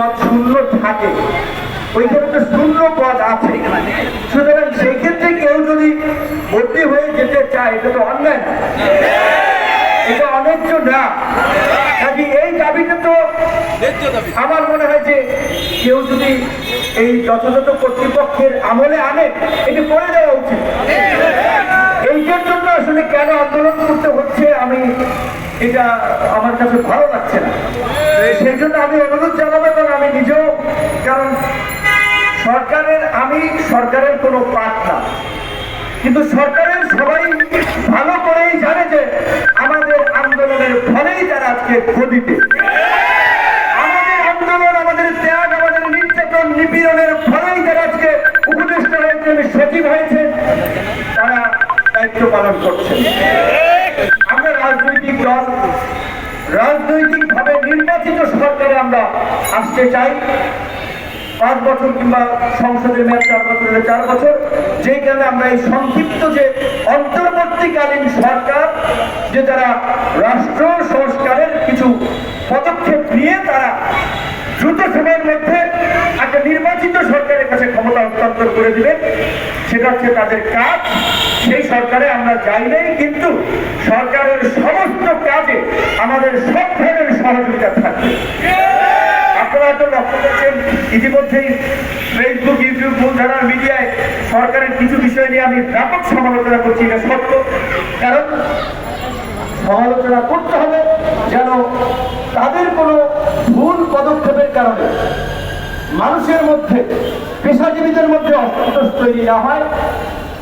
পদ শূন্য থাকে। ওইখানে তো শূন্য পদ আছে। সুতরাং সেই ক্ষেত্রে কেউ যদি ভর্তি হয়ে যেতে চায় এটা তো অন্যায়। এটা অন্যায্য না। কাজে এই দাবিটা তো আমার মনে হয় যে কেউ যদি এই যথাযথ কর্তৃপক্ষের আমলে আনে এটি করে দেওয়া উচিত। এইটার জন্য আসলে কেন আন্দোলন করতে হচ্ছে আমি এটা আমার কাছে ভালো লাগছে না। সেই জন্য আমি অনুরোধ জানাব নিজেও, কারণ সরকারের, আমি সরকারের কোনো পাঠ না। কিন্তু সরকারের সবাই ভালো করেই জানে যে আমাদের আন্দোলনের ফলেই তারা আজকে ক্ষতিতে। আন্দোলন, আমাদের ত্যাগ, আমাদের নির্যাতন, নিপীড়নের ফলেই যারা আজকে উপদেষ্টা হয়েছেন সচিব হয়েছেন তারা দায়িত্ব পালন করছেন আমরা রাজনৈতিক দল রাজনৈতিক ভাবে নির্বাচিত সরকারে আমরা আসতে চাই। পাঁচ বছর কিংবা সংসদের মেয়াদ চার বছর চার বছর। যে কারণে আমরা এই সংক্ষিপ্ত যে অন্তর্বর্তীকালীন সরকার, যে তারা রাষ্ট্র সংস্কারের কিছু পদক্ষেপ নিয়ে তারা দ্রুত সময়ের মধ্যে একটা নির্বাচিত সরকারের কাছে হস্তান্তর করে দিবেন, সেটা হচ্ছে তাদের কাজ। সেই সরকারে আমরা যাই নাই, কিন্তু সরকারের সমস্ত কাজে আমাদের সব ধরনের সহযোগিতা থাকবে। ফেসবুক ইউটিউব মিডিয়ায় সরকারের কিছু বিষয় নিয়ে আমি ব্যাপক সমালোচনা করছি কারণ সমালোচনা করতে হবে যেন তাদের কোনো ভুল পদক্ষেপের কারণে মানুষের মধ্যে, পেশাজীবীদের মধ্যে অসন্তোষ তৈরি না হয়,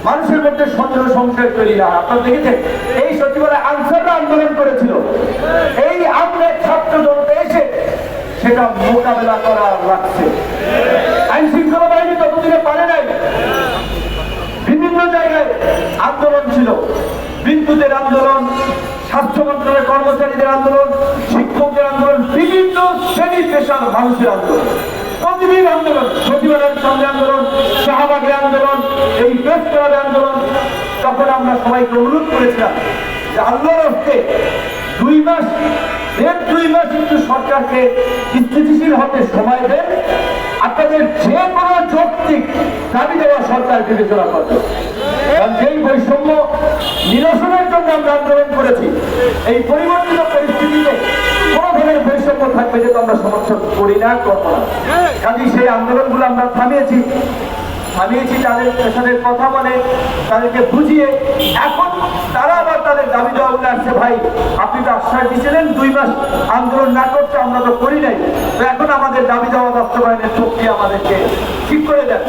মানুষের মধ্যে সন্দেহ সংশয় তৈরি না হয়। আপনারা দেখেছেন, এই সচিবালয় আনসাররা আন্দোলন করেছিল। এই আমলের ছাত্র জনতা এসে সেটা মোকাবেলা করা লাগছে। আইন শৃঙ্খলা বাহিনী ততদিনে পারে নাই। বিভিন্ন জায়গায় আন্দোলন ছিল। বিদ্যুতের আন্দোলন, স্বাস্থ্য মন্ত্রণালয়ের কর্মচারীদের আন্দোলন, শিক্ষকদের আন্দোলন, বিভিন্ন শ্রেণি পেশার মানুষের আন্দোলন। প্রতিদিন আন্দোলন সচিবালয়ের সঙ্গে আন্দোলন, শাহবাগের আন্দোলন, এই প্রেস আন্দোলন, তখন আমরা সবাইকে অনুরোধ করেছিলাম যে আল্লাহর হস্তে দুই মাস, দেড় দুই মাস কিন্তু সরকারকে স্থিতিশীল হতে সময় দেন। আপনাদের যে কোনো যৌক্তিক দাবি দেওয়া সরকার বিবেচনা করবে। কারণ যেই বৈষম্য নিরসনের জন্য আমরা আন্দোলন করেছি, এই পরিবর্তিত সমর্থন করি না করব না কাজে সেই আন্দোলনগুলো আমরা থামিয়েছি। থামিয়েছি তাদের সাথে কথা বলে তাদেরকে বুঝিয়ে। এখন তারা আবার তাদের দাবি দেওয়া বলে আসছে ভাই আপনি তো আশ্বাস দিয়েছিলেন দুই মাস আন্দোলন না করতে আমরা তো করি নাই। তো এখন আমাদের দাবি দেওয়া বাস্তবায়নের প্রক্রিয়া আমাদেরকে ঠিক করে দেন।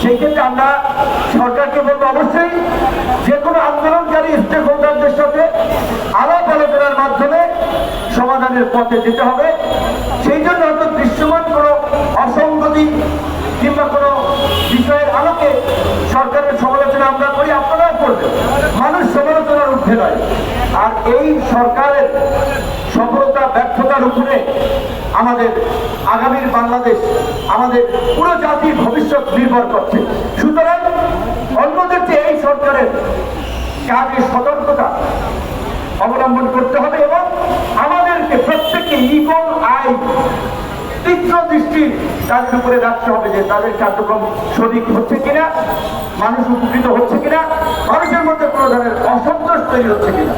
সেই ক্ষেত্রে আমরা সরকারকে বলব অবশ্যই যে কোনো আন্দোলনকারী স্টেক হোল্ডারদের সাথে আলাপ আলোচনার মাধ্যমে সমাধানের পথে যেতে হবে। অসঙ্গতি কিংবা কোনো বিষয়ের আলোকে সরকারের সমালোচনা আমরা করি, আপনারাও করবেন। মানুষ সমালোচনার ঊর্ধ্বে নয়। আর এই সরকারের সফলতা, ব্যর্থতার উপরে আমাদের আগামীর বাংলাদেশ, আমাদের পুরো জাতির ভবিষ্যৎ নির্ভর করছে। সুতরাং অন্যদের চেয়ে এই সরকারের কাজে সতর্কতা অবলম্বন করতে হবে এবং আমাদেরকে তীক্ষ্ণ দৃষ্টি তাদের উপরে রাখতে হবে যে তাদের কার্যক্রম সঠিক হচ্ছে কিনা, মানুষ উপকৃত হচ্ছে কিনা, মানুষের মধ্যে কোনো ধরনের অসন্তোষ তৈরি হচ্ছে কিনা।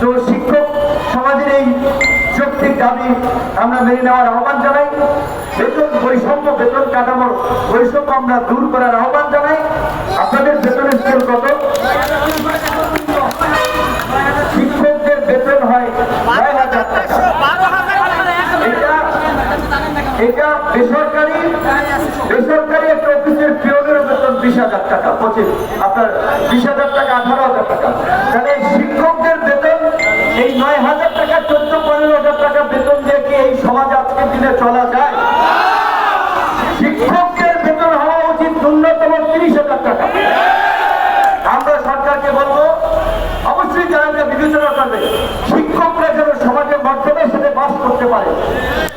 তো শিক্ষক সমাজের এই যৌক্তিক দাবি আমরা মেনে নেওয়ার আহ্বান জানাই। বেতন বৈষম্য, বেতন কাঠামোর বৈষম্য আমরা দূর করার আহ্বান জানাই। আপনাদের বেতনের স্কেল কত শিক্ষকদের বেতন হয় নয় হাজার টাকা এটা এটা বেসরকারি একটা অফিসের পিওনের বেতন বিশ হাজার টাকা, পঁচিশ। আপনার বিশ হাজার টাকা, আঠারো হাজার টাকা।